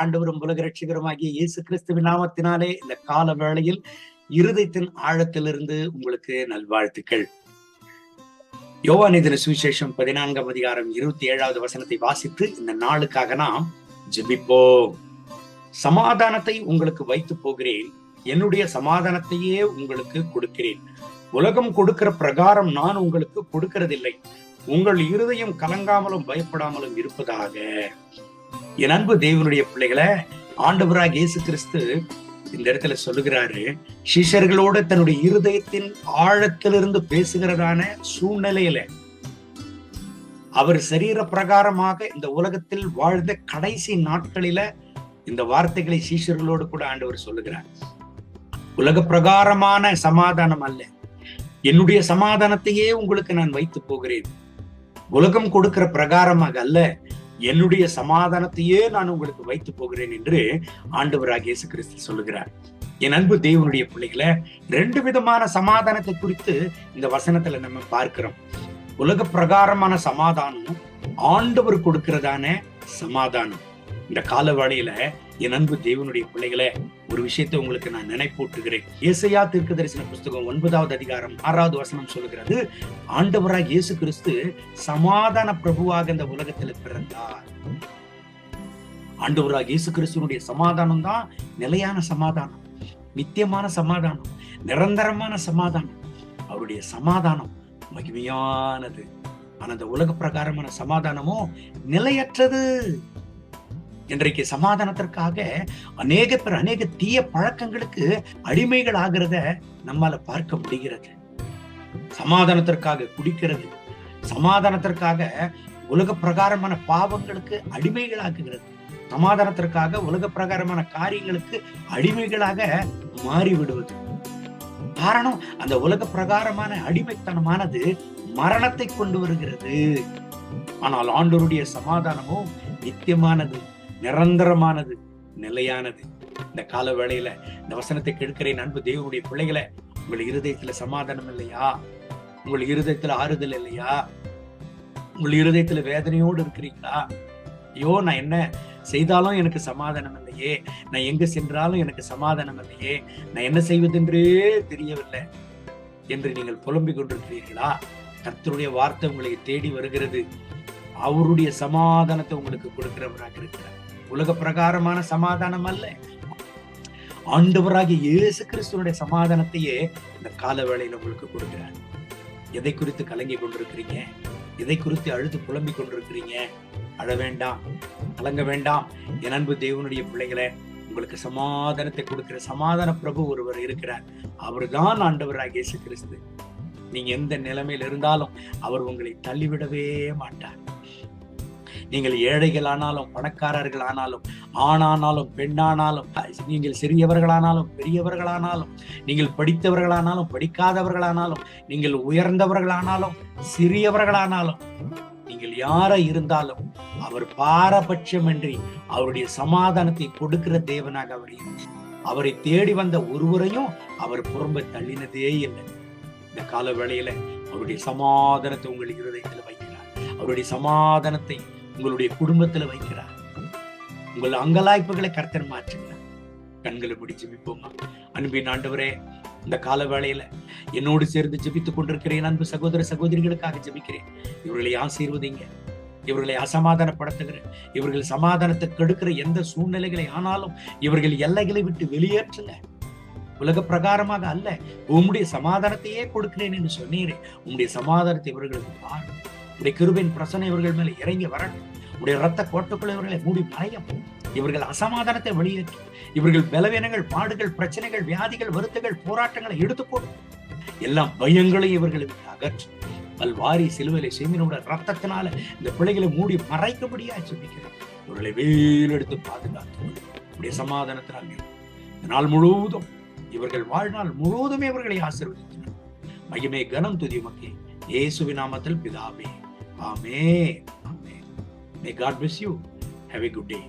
ஆண்டவரும் உலக ரட்சிகரமாகிய இயேசு கிறிஸ்துவின் நாமத்தினாலே இந்த கால வேளையில் இருதயத்தின் ஆழத்திலிருந்து உங்களுக்கு நல்வாழ்த்துக்கள். யோவானிதன சுவிசேஷம் பதினான்காம் அதிகாரம் இருபத்தி ஏழாவது வசனத்தை வாசித்து இந்த நாளுக்காக நாம் ஜெபிப்போம். சமாதானத்தை உங்களுக்கு வைத்து போகிறேன். என்னுடைய சமாதானத்தையே உங்களுக்கு கொடுக்கிறேன். உலகம் கொடுக்கிற பிரகாரம் நான் உங்களுக்கு கொடுக்கிறதில்லை. உங்கள் இருதயம் கலங்காமலும் பயப்படாமலும் இருப்பதாக. என் அன்பு தேவனுடைய பிள்ளைகளை ஆண்டவராக இயேசு கிறிஸ்து இந்த இடத்துல சொல்லுகிறாரு சிஷர்களோட தன்னுடைய இருதயத்தின் ஆழத்திலிருந்து பேசுகிறதான சூழ்நிலையில அவர் சரீர பிரகாரமாக இந்த உலகத்தில் வாழ்ந்த கடைசி நாட்களில இந்த வார்த்தைகளை சீஷர்களோடு கூட ஆண்டவர் சொல்லுகிறார். உலக பிரகாரமான சமாதானம் அல்ல. என்னுடைய சமாதானத்தையே உங்களுக்கு நான் வைத்து போகிறேன். உலகம் கொடுக்கிற பிரகாரமாக அல்ல. என்னுடைய சமாதானத்தையே நான் உங்களுக்கு வைத்து போகிறேன் என்று ஆண்டவராக இயேசு கிறிஸ்து சொல்லுகிறார். என் அன்பு தேவனுடைய பிள்ளைகளை ரெண்டு விதமான சமாதானத்தை குறித்து இந்த வசனத்துல நம்ம பார்க்கிறோம். உலக பிரகாரமான சமாதானம் ஆண்டவர் கொடுக்கிறதான சமாதானம். இந்த காலவாளையில என் அன்பு தேவனுடைய பிள்ளைகளை ஒரு விஷயத்தை உங்களுக்கு நான் நினைப்பூட்டுகிறேன். ஏசையா தீர்க்க தரிசன புஸ்தகம் ஒன்பதாவது அதிகாரம் ஆறாவது வசனம் சொல்லுகிறது ஆண்டவராக இயேசு கிறிஸ்து சமாதான பிரபுவாக இந்த உலகத்தில் பிறந்தார். ஆண்டவராக இயேசு கிறிஸ்துவனுடைய சமாதானம் தான் நிலையான சமாதானம் நித்தியமான சமாதானம் நிரந்தரமான சமாதானம். அவருடைய சமாதானம் மகிமையானது. ஆனா அந்த உலக பிரகாரமான சமாதானமோ நிலையற்றது. இன்றைக்கு சமாதானத்திற்காக அநேக பேர் அநேக தீய பழக்கங்களுக்கு அடிமைகள் ஆகிறத நம்மால பார்க்க முடிகிறது. சமாதானத்திற்காக குடிக்கிறது சமாதானத்திற்காக உலக பிரகாரமான பாவங்களுக்கு அடிமைகளாக்குகிறது சமாதானத்திற்காக உலக பிரகாரமான காரியங்களுக்கு அடிமைகளாக மாறிவிடுவது. காரணம் அந்த உலக பிரகாரமான அடிமைத்தனமானது மரணத்தை கொண்டு வருகிறது. ஆனால் ஆண்டோருடைய சமாதானமோ நித்தியமானது. நிரந்தரமானது நிலையானது. இந்த கால வேளையில இந்த வசனத்தை கெடுக்கிறேன் அன்பு தேவனுடைய பிள்ளைகளை உங்கள் இருதயத்துல சமாதானம் இல்லையா? உங்கள் இருதயத்துல ஆறுதல் இல்லையா? உங்கள் இருதயத்துல வேதனையோடு இருக்கிறீங்களா? ஐயோ நான் என்ன செய்தாலும் எனக்கு சமாதானம் இல்லையே. நான் எங்க சென்றாலும் எனக்கு சமாதானம் இல்லையே. நான் என்ன செய்வதென்றே தெரியவில்லை என்று நீங்கள் புலம்பிக் கொண்டிருக்கிறீர்களா? கர்த்தருடைய வார்த்தை உங்களை தேடி வருகிறது. அவருடைய சமாதானத்தை உங்களுக்கு கொடுக்கிறவராக இருக்கிறார். உலக பிரகாரமான சமாதானம் அல்ல ஆண்டவராகிய இயேசு கிறிஸ்துவனுடைய சமாதானத்தையே இந்த கால வேளையில உங்களுக்கு கொடுக்கிறார். எதை குறித்து கலங்கி கொண்டிருக்கிறீங்க? எதை குறித்து அழுது புலம்பிக் கொண்டிருக்கிறீங்க? அழ வேண்டாம் கலங்க வேண்டாம். என் அன்பு தேவனுடைய பிள்ளைகளை உங்களுக்கு சமாதானத்தை கொடுக்கிற சமாதான பிரபு ஒருவர் இருக்கிறார். அவர்தான் ஆண்டவராக இயேசு கிறிஸ்து. நீங்க எந்த நிலைமையில் இருந்தாலும் அவர் உங்களை தள்ளிவிடவே மாட்டார். நீங்கள் ஏழைகள் ஆனாலும் பணக்காரர்கள் ஆனாலும் ஆணானாலும் பெண்ணானாலும் நீங்கள் சிறியவர்களானாலும் பெரியவர்களானாலும் நீங்கள் படித்தவர்களானாலும் படிக்காதவர்களானாலும் நீங்கள் உயர்ந்தவர்களானாலும் சிறியவர்களானாலும் நீங்கள் யார இருந்தாலும் அவர் பாரபட்சமின்றி அவருடைய சமாதானத்தை கொடுக்கிற தேவனாக அவர் அவரை தேடி வந்த ஒருவரையும் அவர் புறம்ப தள்ளினதே இல்லை. இந்த கால வேளையில அவருடைய சமாதானத்தை உங்கள் இருதயத்தில் வைக்கிறார். அவருடைய சமாதானத்தை உங்களுடைய குடும்பத்துல வைக்கிறார். உங்கள் அங்கலாய்ப்புகளை கர்த்தர் மாற்றுகிறார். கண்களை பிடி ஜெபிப்போமா அன்பின் ஆண்டவரே இந்த கால வேளையில என்னோடு சேர்ந்து ஜெபித்துக் கொண்டிருக்கிறேன் அன்பு சகோதர சகோதரிகளுக்காக ஜெபிக்கிறேன். இவர்களை ஆசீர்வதிங்க. இவர்களை அசமாதானப்படுத்துகிற இவர்கள் சமாதானத்தை கெடுக்கிற எந்த சூழ்நிலைகளை ஆனாலும் இவர்கள் எல்லைகளை விட்டு வெளியேற்றுங்க. உலக பிரகாரமாக அல்ல உம்முடைய சமாதானத்தையே கொடுக்கிறேன் என்று சொன்னீரே. உம்முடைய சமாதானத்தை இவர்களுக்கு பாருங்கள் உடைய கிருபின் பிரசனை இவர்கள் மேல இறங்கி வரட்டும். உடைய ரத்த கோட்டுக்குள் இவர்களை மூடி மறையவும். இவர்கள் அசமாதானத்தை வெளியேற்றும். இவர்கள் பலவீனங்கள் பாடுகள் பிரச்சனைகள் வியாதிகள் வருத்தங்கள் போராட்டங்களை எடுத்து போடும் எல்லாம் பயங்களையும் இவர்களுக்கு அகற்றும். பல்வாரி சிலுவையில சேமினோட ரத்தத்தினால இந்த பிள்ளைகளை மூடி மறைக்கபடியா சொல்லிக்கிறேன் இவர்களை வேலெடுத்து பாதுகாத்து உடைய சமாதானத்தினால் இந்த நாள் முழுவதும் இவர்கள் வாழ்நாள் முழுவதுமே இவர்களை ஆசிர்வதித்தனர் மகிமே கனம் துதி மக்கே ஏசுவி நாமத்தில் பிதாவே ஆமே ஆமே may God bless you have a good day